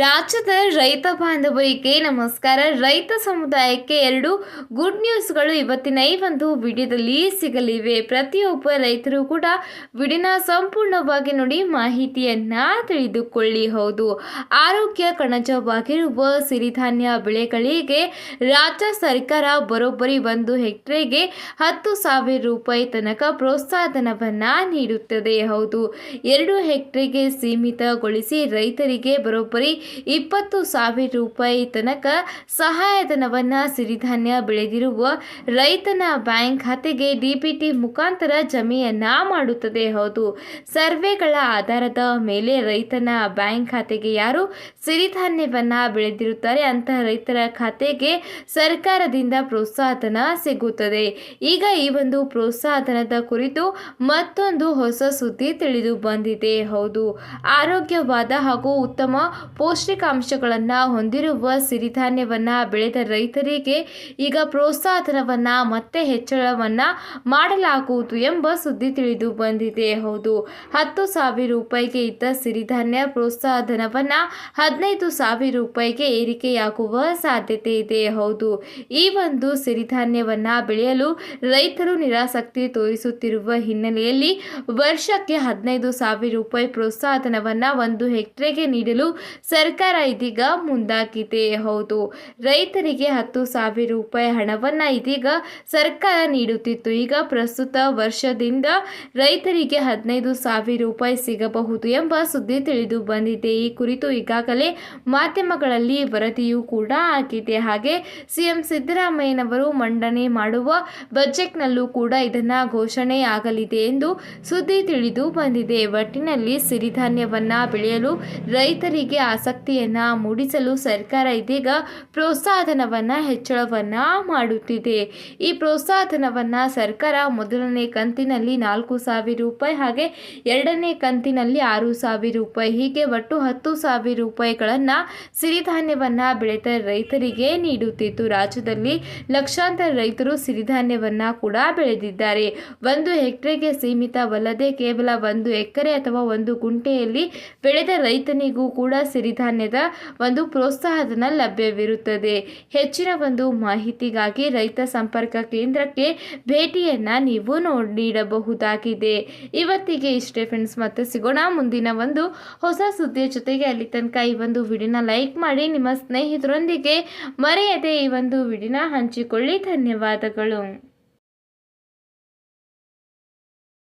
ರಾಜ್ಯದ ರೈತ ಬಾಂಧವರಿಗೆ ನಮಸ್ಕಾರ. ರೈತ ಸಮುದಾಯಕ್ಕೆ ಎರಡು ಗುಡ್ ನ್ಯೂಸ್ಗಳು ಇವತ್ತಿನ ಈ ಒಂದು ವಿಡಿಯೋದಲ್ಲಿ ಸಿಗಲಿವೆ. ಪ್ರತಿಯೊಬ್ಬ ರೈತರು ಕೂಡ ವಿಡಿನ ಸಂಪೂರ್ಣವಾಗಿ ನೋಡಿ ಮಾಹಿತಿಯನ್ನ ತಿಳಿದುಕೊಳ್ಳಿ ಹೌದು. ಆರೋಗ್ಯ ಕಣಜವಾಗಿರುವ ಸಿರಿಧಾನ್ಯ ಬೆಳೆಗಳಿಗೆ ರಾಜ್ಯ ಸರ್ಕಾರ ಬರೋಬ್ಬರಿ ಒಂದು ಹೆಕ್ಟ್ರೆಗೆ ಹತ್ತು ಸಾವಿರ ರೂಪಾಯಿ ತನಕ ಪ್ರೋತ್ಸಾಹಧನವನ್ನ ನೀಡುತ್ತದೆ ಹೌದು. ಎರಡು ಹೆಕ್ಟ್ರೆಗೆ ಸೀಮಿತಗೊಳಿಸಿ ರೈತರಿಗೆ ಬರೋಬ್ಬರಿ ಇಪ್ಪತ್ತು ಸಾವಿರ ರೂಪಾಯಿ ತನಕ ಸಹಾಯಧನವನ್ನು ಸಿರಿಧಾನ್ಯ ಬೆಳೆದಿರುವ ರೈತನ ಬ್ಯಾಂಕ್ ಖಾತೆಗೆ ಡಿಬಿಟಿ ಮುಖಾಂತರ ಜಮೆಯನ್ನ ಮಾಡುತ್ತದೆ. ಹೌದು, ಸರ್ವೆಗಳ ಆಧಾರದ ಮೇಲೆ ರೈತನ ಬ್ಯಾಂಕ್ ಖಾತೆಗೆ ಯಾರು ಸಿರಿಧಾನ್ಯವನ್ನ ಬೆಳೆದಿರುತ್ತಾರೆ ಅಂತಹ ರೈತರ ಖಾತೆಗೆ ಸರ್ಕಾರದಿಂದ ಪ್ರೋತ್ಸಾಹಧನ ಸಿಗುತ್ತದೆ. ಈಗ ಈ ಒಂದು ಪ್ರೋತ್ಸಾಹಧನದ ಕುರಿತು ಮತ್ತೊಂದು ಹೊಸ ಸುದ್ದಿ ತಿಳಿದು ಬಂದಿದೆ. ಹೌದು, ಆರೋಗ್ಯವಾದ ಹಾಗೂ ಉತ್ತಮ ಪೌಷ್ಟಿಕಾಂಶಗಳನ್ನು ಹೊಂದಿರುವ ಸಿರಿಧಾನ್ಯವನ್ನು ಬೆಳೆದ ರೈತರಿಗೆ ಈಗ ಪ್ರೋತ್ಸಾಹಧನವನ್ನು ಮತ್ತೆ ಹೆಚ್ಚಳವನ್ನು ಮಾಡಲಾಗುವುದು ಎಂಬ ಸುದ್ದಿ ತಿಳಿದು ಬಂದಿದೆ. ಹೌದು, ಹತ್ತು ಸಾವಿರ ರೂಪಾಯಿಗೆ ಇದ್ದ ಸಿರಿಧಾನ್ಯ ಪ್ರೋತ್ಸಾಹಧನವನ್ನು ಹದಿನೈದು ಸಾವಿರ ರೂಪಾಯಿಗೆ ಏರಿಕೆಯಾಗುವ ಸಾಧ್ಯತೆ ಇದೆ. ಹೌದು, ಈ ಒಂದು ಸಿರಿಧಾನ್ಯವನ್ನು ಬೆಳೆಯಲು ರೈತರು ನಿರಾಸಕ್ತಿ ತೋರಿಸುತ್ತಿರುವ ಹಿನ್ನೆಲೆಯಲ್ಲಿ ವರ್ಷಕ್ಕೆ ಹದಿನೈದು ಸಾವಿರ ರೂಪಾಯಿ ಪ್ರೋತ್ಸಾಹಧನವನ್ನು ಒಂದು ಹೆಕ್ಟೇರ್ಗೆ ನೀಡಲು ಸರ್ಕಾರ ಇದೀಗ ಮುಂದಾಗಿದೆ. ಹೌದು, ರೈತರಿಗೆ ಹತ್ತು ಸಾವಿರ ರೂಪಾಯಿ ಹಣವನ್ನು ಇದೀಗ ಸರ್ಕಾರ ನೀಡುತ್ತಿತ್ತು. ಈಗ ಪ್ರಸ್ತುತ ವರ್ಷದಿಂದ ರೈತರಿಗೆ ಹದಿನೈದು ಸಾವಿರ ರೂಪಾಯಿ ಸಿಗಬಹುದು ಎಂಬ ಸುದ್ದಿ ತಿಳಿದು ಬಂದಿದೆ. ಈ ಕುರಿತು ಈಗಾಗಲೇ ಮಾಧ್ಯಮಗಳಲ್ಲಿ ವರದಿಯೂ ಕೂಡ ಆಗಿದೆ. ಹಾಗೆ ಸಿಎಂ ಸಿದ್ದರಾಮಯ್ಯನವರು ಮಂಡನೆ ಮಾಡುವ ಬಜೆಟ್ನಲ್ಲೂ ಕೂಡ ಇದನ್ನು ಘೋಷಣೆ ಆಗಲಿದೆ ಎಂದು ಸುದ್ದಿ ತಿಳಿದು ಬಂದಿದೆ. ಒಟ್ಟಿನಲ್ಲಿ ಸಿರಿಧಾನ್ಯವನ್ನು ಬೆಳೆಯಲು ರೈತರಿಗೆ ಆಸಕ್ತಿಯನ್ನ ಮೂಡಿಸಲು ಸರ್ಕಾರ ಇದೀಗ ಪ್ರೋತ್ಸಾಹನವನ್ನು, ಹೆಚ್ಚಳವನ್ನು ಮಾಡುತ್ತಿದೆ. ಈ ಪ್ರೋತ್ಸಾಹನವನ್ನು ಸರ್ಕಾರ ಮೊದಲನೇ ಕಂತಿನಲ್ಲಿ ನಾಲ್ಕು ಸಾವಿರ ರೂಪಾಯಿ ಹಾಗೆ ಎರಡನೇ ಕಂತಿನಲ್ಲಿ ಆರು ಸಾವಿರ ರೂಪಾಯಿ, ಹೀಗೆ ಒಟ್ಟು ಹತ್ತು ಸಾವಿರ ರೂಪಾಯಿಗಳನ್ನು ಸಿರಿಧಾನ್ಯವನ್ನು ಬೆಳೆದ ರೈತರಿಗೆ ನೀಡುತ್ತಿತ್ತು ರಾಜ್ಯದಲ್ಲಿ ಲಕ್ಷಾಂತರ ರೈತರು ಸಿರಿಧಾನ್ಯವನ್ನು ಕೂಡ ಬೆಳೆದಿದ್ದಾರೆ. ಒಂದು ಹೆಕ್ಟೇರ್ಗೆ ಸೀಮಿತವಲ್ಲದೆ ಕೇವಲ ಒಂದು ಎಕರೆ ಅಥವಾ ಒಂದು ಗುಂಟೆಯಲ್ಲಿ ಬೆಳೆದ ರೈತನಿಗೂ ಕೂಡ ಸಿರಿಧಾನ್ಯದ ಒಂದು ಪ್ರೋತ್ಸಾಹಧನ ಲಭ್ಯವಿರುತ್ತದೆ. ಹೆಚ್ಚಿನ ಒಂದು ಮಾಹಿತಿಗಾಗಿ ರೈತ ಸಂಪರ್ಕ ಕೇಂದ್ರಕ್ಕೆ ಭೇಟಿಯನ್ನು ನೀವು ನೋಡಿ ನೀಡಬಹುದಾಗಿದೆ ಇವತ್ತಿಗೆ ಇಷ್ಟೇ ಫ್ರೆಂಡ್ಸ್ ಮತ್ತೆ ಸಿಗೋಣ ಮುಂದಿನ ಒಂದು ಹೊಸ ಸುದ್ದಿಯ ಜೊತೆಗೆ. ಅಲ್ಲಿ ತನಕ ಈ ಒಂದು ವಿಡಿಯೋನ ಲೈಕ್ ಮಾಡಿ, ನಿಮ್ಮ ಸ್ನೇಹಿತರೊಂದಿಗೆ ಮರೆಯದೆ ಈ ಒಂದು ವಿಡಿಯೋನ ಹಂಚಿಕೊಳ್ಳಿ. ಧನ್ಯವಾದಗಳು.